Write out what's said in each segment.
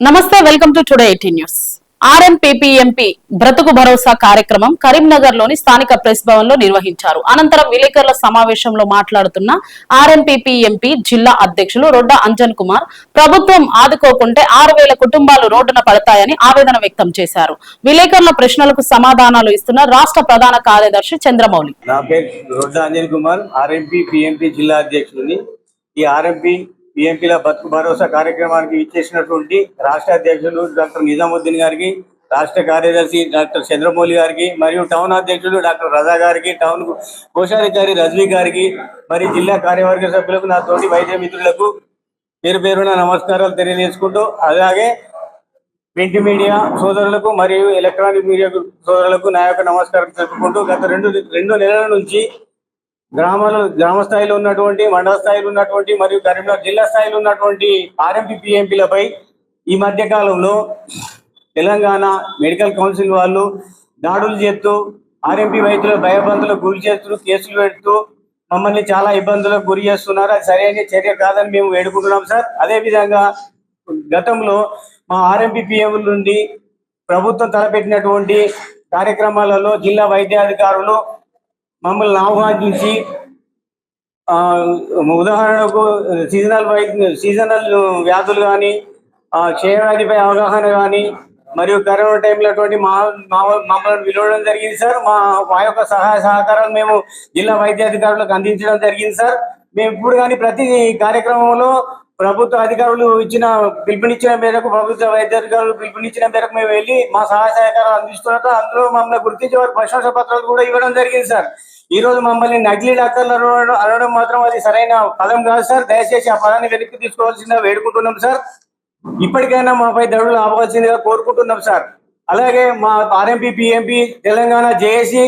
నమస్తే welcome to today eighty news. RMP PMP బ్రతుకు భరోసా కార్యక్రమం కరీంనగర్లోని స్థానిక ప్రెస్ భవన్లో నిర్వహించారు. అనంతరం విలేకరుల సమావేశంలో మాట్లాడుతున్న ఆర్ఎంపీపీఎంపీ జిల్లా అధ్యక్షులు రొడ్డ అంజన్ కుమార్ ప్రభుత్వం ఆదుకోకుంటే ఆరు వేల కుటుంబాలు రోడ్డున పడతాయని ఆవేదన వ్యక్తం చేశారు. విలేకరుల ప్రశ్నలకు సమాధానాలు ఇస్తున్న రాష్ట్ర ప్రధాన కార్యదర్శి చంద్రమౌళి. నా పేరు రొడ్డ అంజన్ కుమార్ ఆర్ఎంపీ జిల్లా అధ్యక్షుడిని. ఈ ఆర్ఎంపీ పిఎంపీల బతుకు భరోసా కార్యక్రమానికి ఇచ్చేసినటువంటి రాష్ట్ర అధ్యక్షులు డాక్టర్ నిజాముద్దీన్ గారికి రాష్ట్ర కార్యదర్శి డాక్టర్ చంద్రమౌళి గారికి మరియు టౌన్ అధ్యక్షులు డాక్టర్ రజా గారికి టౌన్ కోశాధికారి రజ్వి గారికి మరి జిల్లా కార్యవర్గ సభ్యులకు నా తోటి వైద్య మిత్రులకు పేరు పేరున నమస్కారాలు తెలియజేసుకుంటూ అలాగే ప్రింట్ మీడియా సోదరులకు మరియు ఎలక్ట్రానిక్ మీడియా సోదరులకు నా యొక్క నమస్కారం తెలుపుకుంటూ గత రెండు రెండు నెలల నుంచి గ్రామాల గ్రామ స్థాయిలో ఉన్నటువంటి మండల స్థాయిలో ఉన్నటువంటి మరియు కరీంనగర్ జిల్లా స్థాయిలో ఉన్నటువంటి ఆర్ఎంపీ పిఎంపీలపై ఈ మధ్య కాలంలో తెలంగాణ మెడికల్ కౌన్సిల్ వాళ్ళు దాడులు చేస్తూ ఆర్ఎంపీ వైద్యులు భయబందులకు గురి చేస్తూ కేసులు పెడుతూ మమ్మల్ని చాలా ఇబ్బందులకు గురి చేస్తున్నారు. అది సరైన చర్య కాదని మేము వేడుకుంటున్నాం సార్. అదే విధంగా గతంలో మా ఆర్ఎంపీ పిఎంల నుండి ప్రభుత్వం తలపెట్టినటువంటి కార్యక్రమాలలో జిల్లా వైద్యాధికారులు మమ్మల్ని ఆహ్వానించి ఉదాహరణకు సీజనల్ వైద్య సీజనల్ వ్యాధులు కానీ క్షయవ్యాధిపై అవగాహన కానీ మరియు కరోనా టైంలో అటువంటి మా మమ్మల్ని పిలవడం జరిగింది సార్. మా మా యొక్క సహాయ సహకారాలు మేము జిల్లా వైద్యాధికారులకు అందించడం జరిగింది సార్. మేము ఇప్పుడు కానీ ప్రతి కార్యక్రమంలో ప్రభుత్వ అధికారులు ఇచ్చిన పిలుపునిచ్చిన మేరకు ప్రభుత్వ వైద్యాధికారులు పిలుపునిచ్చిన మేరకు మేము వెళ్ళి మా సహాయ సహకారాలు అందిస్తున్నట్టు అందులో మమ్మల్ని గుర్తించే వారు ప్రశంస పత్రాలు కూడా ఇవ్వడం జరిగింది సార్. ఈ రోజు మమ్మల్ని నకిలీ డాక్టర్లు అనడం అనడం మాత్రం అది సరైన పదం కాదు సార్. దయచేసి ఆ పదాన్ని వెనక్కి తీసుకోవాల్సిందిగా వేడుకుంటున్నాం సార్. ఇప్పటికైనా మాపై దడులు ఆపవలసిందిగా కోరుకుంటున్నాం సార్. అలాగే మా ఆర్ఎంపీ పిఎంపీ తెలంగాణ జేఏసీ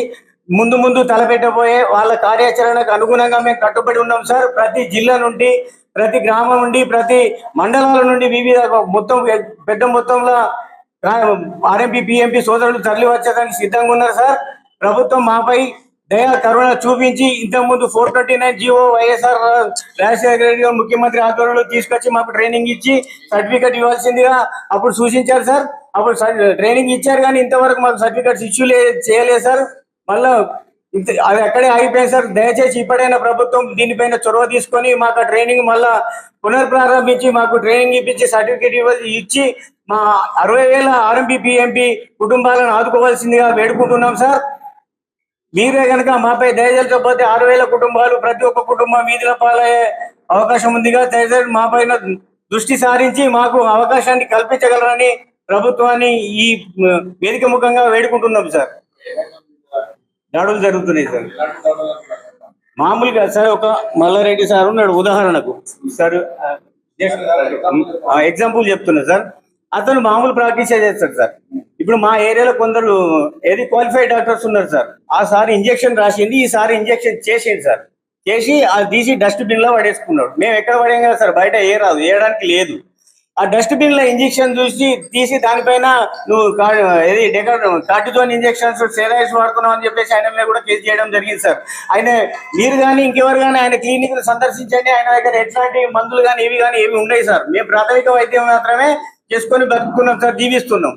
ముందు ముందు తలపెట్టబోయే వాళ్ళ కార్యాచరణకు అనుగుణంగా మేము కట్టుబడి ఉన్నాం సార్. ప్రతి జిల్లా నుండి ప్రతి గ్రామం నుండి ప్రతి మండలాల నుండి వివిధ మొత్తం పెద్ద మొత్తంలో ఆర్ఎంపీ పిఎంపీ సోదరులు తరలి వచ్చేదానికి సిద్ధంగా ఉన్నారు సార్. ప్రభుత్వం మాపై దయా కరుణ చూపించి ఇంతకుముందు four twenty nine GO YSR Rajasekhara Reddy గారు ముఖ్యమంత్రి ఆధ్వర్యంలో తీసుకొచ్చి మాకు ట్రైనింగ్ ఇచ్చి సర్టిఫికెట్ ఇవ్వాల్సిందిగా అప్పుడు సూచించారు సార్. అప్పుడు ట్రైనింగ్ ఇచ్చారు కానీ ఇంతవరకు మాకు సర్టిఫికెట్స్ ఇష్యూ చేయలేదు సార్. మళ్ళా అది అక్కడే ఆగిపోయింది సార్. దయచేసి ఇప్పుడైనా ప్రభుత్వం దీనిపైన చొరవ తీసుకొని మాకు ట్రైనింగ్ మళ్ళా పునర్ప్రారంభించి మాకు ట్రైనింగ్ ఇప్పించి సర్టిఫికేట్ ఇచ్చి మా అరవై వేల ఆర్ఎంపీ పిఎంపీ కుటుంబాలను ఆదుకోవాల్సిందిగా వేడుకుంటున్నాం సార్. మీరే కనుక మాపై దయచేసకపోతే ఆరు వేల కుటుంబాలు ప్రతి ఒక్క కుటుంబం వీధుల పాలయ్యే అవకాశం ఉందిగా. దయచేసి మా పైన దృష్టి సారించి మాకు అవకాశాన్ని కల్పించగలరని ప్రభుత్వాన్ని ఈ వేదిక ముఖంగా వేడుకుంటున్నాం సార్. దాడులు జరుగుతున్నాయి సార్. మామూలుగా సార్ ఒక మల్లారెడ్డి సార్ ఉన్నాడు ఉదాహరణకు. సార్ ఎగ్జాంపుల్ చెప్తున్నా సార్. అతను మామూలు ప్రాక్టీస్ చేస్తాడు సార్. ఇప్పుడు మా ఏరియాలో కొందరు ఏది క్వాలిఫైడ్ డాక్టర్స్ ఉన్నారు సార్. ఆ సార్ ఇంజెక్షన్ రాసింది ఈ సార్ ఇంజెక్షన్ చేసింది సార్. చేసి అది తీసి డస్ట్బిన్లో పడేసుకున్నాడు. మేము ఎక్కడ పడేం కదా సార్ బయట ఏ రాదు వేయడానికి లేదు. ఆ డస్ట్బిన్లో ఇంజెక్షన్ చూసి తీసి దానిపైన నువ్వు ఏది కార్టిజోన్ ఇంజెక్షన్స్ స్టెరాయిడ్స్ వాడుతున్నావు అని చెప్పేసి ఆయన మీద కూడా కేసు చేయడం జరిగింది సార్. ఆయన మీరు కానీ ఇంకెవరు కానీ ఆయన క్లినిక్ సందర్శించండి. ఆయన దగ్గర ఎట్లాంటి మందులు కానీ ఇవి కానీ ఏవి ఉన్నాయి సార్. మేము ప్రాథమిక వైద్యం మాత్రమే చేసుకొని బతుకున్నాం సార్ జీవిస్తున్నాం.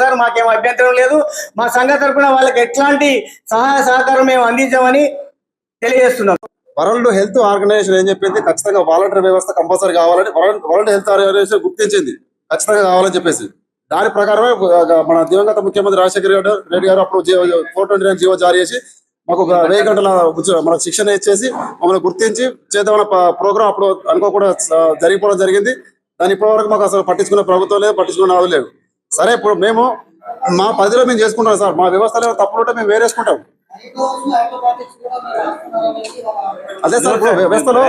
సార్ మాకేం అభ్యంతరం లేదు. మా సంఘ తరఫున వాళ్ళకి ఎట్లాంటి సహాయ సహకారం మేము అందించామని తెలియజేస్తున్నాం. వరల్డ్ హెల్త్ ఆర్గనైజేషన్ ఏం చెప్పింది? ఖచ్చితంగా వాలంటీర్ వ్యవస్థ కంపల్సరీ కావాలని వరల్డ్ వరల్డ్ హెల్త్ ఆర్గనైజేషన్ గుర్తించింది. ఖచ్చితంగా కావాలని చెప్పేసి. దాని ప్రకారమే మన దివంగత ముఖ్యమంత్రి రాజశేఖర రెడ్డి గారు అప్పుడు ఫోర్ ట్వంటీ నైన్ జీవో జారీ చేసి మాకు ఒక వెయ్యి గంటల మన మనకు శిక్షణ ఇచ్చేసి మమ్మల్ని గుర్తించి చేద్దామన్న ప్రోగ్రామ్ అప్పుడు అనుకోకుండా జరిగిపోవడం జరిగింది. దాని ఇప్పటి వరకు మాకు అసలు పట్టించుకునే ప్రభుత్వం లేదు పట్టించుకునే వాళ్ళు సరే ఇప్పుడు మేము మా పరిధిలో మేము చేసుకుంటాం సార్. మా వ్యవస్థలో తప్పులుంటే మేము వేరేసుకుంటాం. అదే సార్ ఇప్పుడు వ్యవస్థలో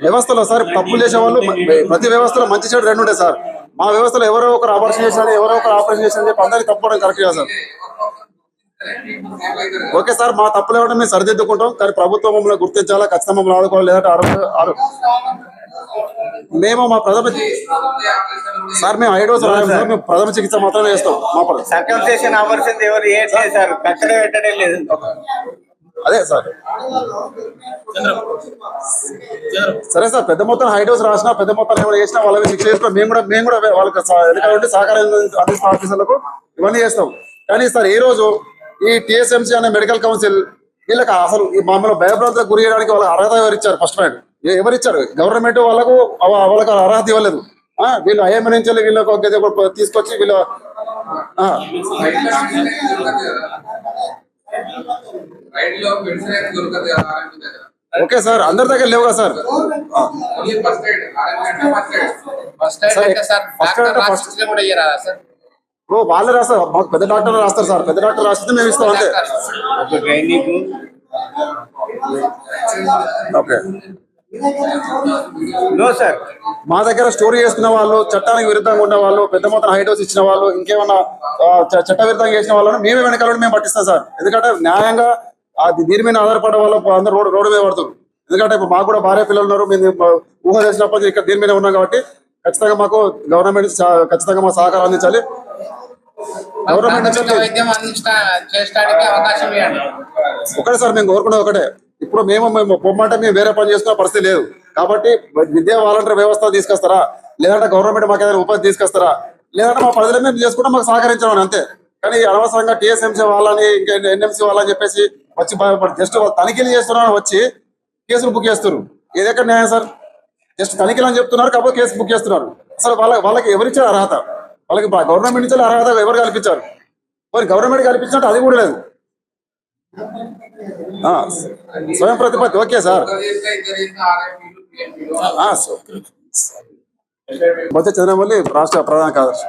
వ్యవస్థలో సార్ తప్పులు చేసే వాళ్ళు ప్రతి వ్యవస్థలో మంచి చెడు రెండు ఉంటాయి సార్. మా వ్యవస్థలో ఎవరో ఒకరు ఆపరేషన్ చేసినా ఎవరో ఒకరు ఆపరేషన్ చేసినా చెప్పి అందరికి తప్పడం కరెక్ట్ కదా సార్. ఓకే సార్ మా తప్పులు ఏమంటే మేము సరిదిద్దుకుంటాం కానీ ప్రభుత్వం మమ్మల్ని గుర్తించాలా ఖచ్చితంగా మమ్మల్ని ఆదుకోవాలి లేదంటే ఆరు మేము మా ప్రథమ సార్ మేము రాయం సార్ మేము ప్రథమ చికిత్స మాత్రమే చేస్తాం మా సర్కంసేషన్ ఆపరేషన్ ఎవరు ఏం సార్ కట్టడే పెట్టడే లేదు. అదే సార్. సరే సార్ పెద్ద మొత్తం హైట్ హౌస్ రాసినా పెద్ద మొత్తం ఏమైనా చేసినా వాళ్ళకి శిక్ష చేసినా మేము కూడా మేము కూడా వాళ్ళకి ఉండి సహకారం అందిస్తున్న ఆఫీసర్లకు ఇవన్నీ చేస్తాం. కానీ సార్ ఈ రోజు ఈ టిఎస్ఎంసీ అనే మెడికల్ కౌన్సిల్ వీళ్ళకి అసలు మామూలు భయభ్రాంతకు గురి చేయడానికి వాళ్ళకి అర్హత ఎవరు ఇచ్చారు? ఫస్ట్ పాయింట్ ఎవరు ఇచ్చారు గవర్నమెంట్ వాళ్ళకు వాళ్ళకి అర్హత ఇవ్వలేదు. ఆ, వీళ్ళు ఐఎంఏ నుంచి వెళ్ళి వీళ్ళకి తీసుకొచ్చి వీళ్ళ ఓకే సార్ అందరి దగ్గర లేవు కదా సార్? వాళ్ళే రాస్తారు. మాకు పెద్ద డాక్టర్ రాస్తారు సార్. పెద్ద డాక్టర్ రాస్తే మేము ఇస్తాం అంతే. ఓకే. నో సార్ మా దగ్గర స్టోరీ చేసుకున్న వాళ్ళు చట్టానికి విరుద్ధంగా ఉన్న వాళ్ళు పెద్ద మొత్తం హైట్ హౌస్ ఇచ్చిన వాళ్ళు ఇంకేమన్నా చట్ట విరుద్ధంగా చేసిన వాళ్ళని మేమే వెనకాల మేము పట్టిస్తాం సార్ ఎందుకంటే న్యాయంగా అది దీని మీద ఆధారపడే వాళ్ళు అందరూ రోడ్డు రోడ్డు మీద పడుతున్నారు ఎందుకంటే ఇప్పుడు మాకు కూడా భార్య పిల్లలు ఉన్నారు మేము ఊహ చేసినప్పుడు ఇక్కడ దీని మీద ఉన్నాం కాబట్టి ఖచ్చితంగా మాకు గవర్నమెంట్ ఖచ్చితంగా మా సహకారం అందించాలి. గవర్నమెంట్ ఒకటే సార్ మేము కోరుకునేది ఒకటే. ఇప్పుడు మేము మేము పొమ్మంటే మేము వేరే పని చేసుకునే పరిస్థితి లేదు. కాబట్టి విద్యా వాలంటీర్ వ్యవస్థ తీసుకొస్తారా? లేదంటే గవర్నమెంట్ మాకు ఏదైనా ఉపాధి తీసుకొస్తారా? లేదంటే మా ప్రజలు మేము చేసుకుంటే మాకు సహకరించమని అంతే. కానీ అనవసరంగా టీఎస్ఎంసీ వాళ్ళని ఇంకా ఎన్ఎంసీ వాళ్ళని చెప్పేసి వచ్చి జస్ట్ తనిఖీలు చేస్తున్నారని వచ్చి కేసులు బుక్ చేస్తున్నారు. ఇది ఎక్కడ న్యాయం సార్? జస్ట్ తనిఖీలు అని చెప్తున్నారు కాబట్టి కేసు బుక్ చేస్తున్నారు. అసలు వాళ్ళ వాళ్ళకి ఎవరిచ్చారు అర్హత? వాళ్ళకి గవర్నమెంట్ నుంచి అర్హత ఎవరు కల్పించారు? మరి గవర్నమెంట్ కల్పించినట్టు అది కూడా లేదు. స్వయం ప్రతిపత్తి ఓకే సార్. ఒక చంద్రమౌళి రాష్ట్ర ప్రధాన కార్యదర్శి.